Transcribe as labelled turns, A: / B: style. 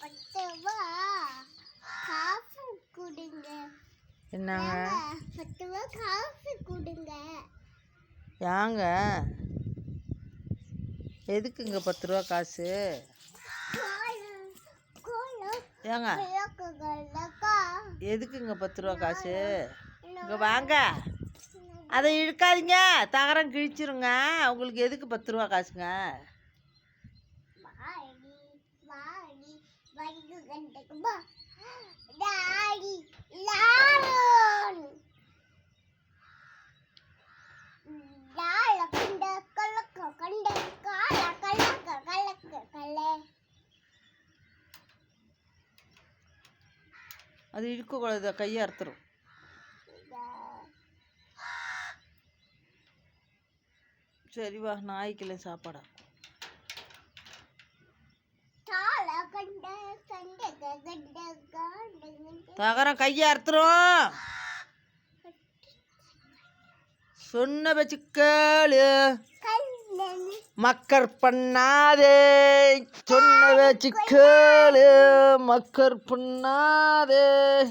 A: பத்துவா? காஃபி என்னங்க?
B: யாங்க எதுக்குங்க பத்து ரூபா காசு ஏங்க? எதுக்குங்க பத்து ரூபா காசு இங்கே வாங்க. அதை இழுக்காதீங்க. தகரம் கிழிச்சிருங்க. உங்களுக்கு எதுக்கு பத்து ரூபா காசுங்க?
A: லாலோன். லால கண்ட கலக்க கண்ட கால கலக்க கலக்க கலே.
B: அது இழுக்கக்கூடாது கையை அறுத்துரும். சரி வா நாய்க்குள்ள சாப்பாடா. தகரம் கையை அறுத்துரும் சொன்ன வச்சு கேளு. மக்கர் பண்ணாதே. சொன்ன வச்சு கேளு. மக்கர் பண்ணாதே.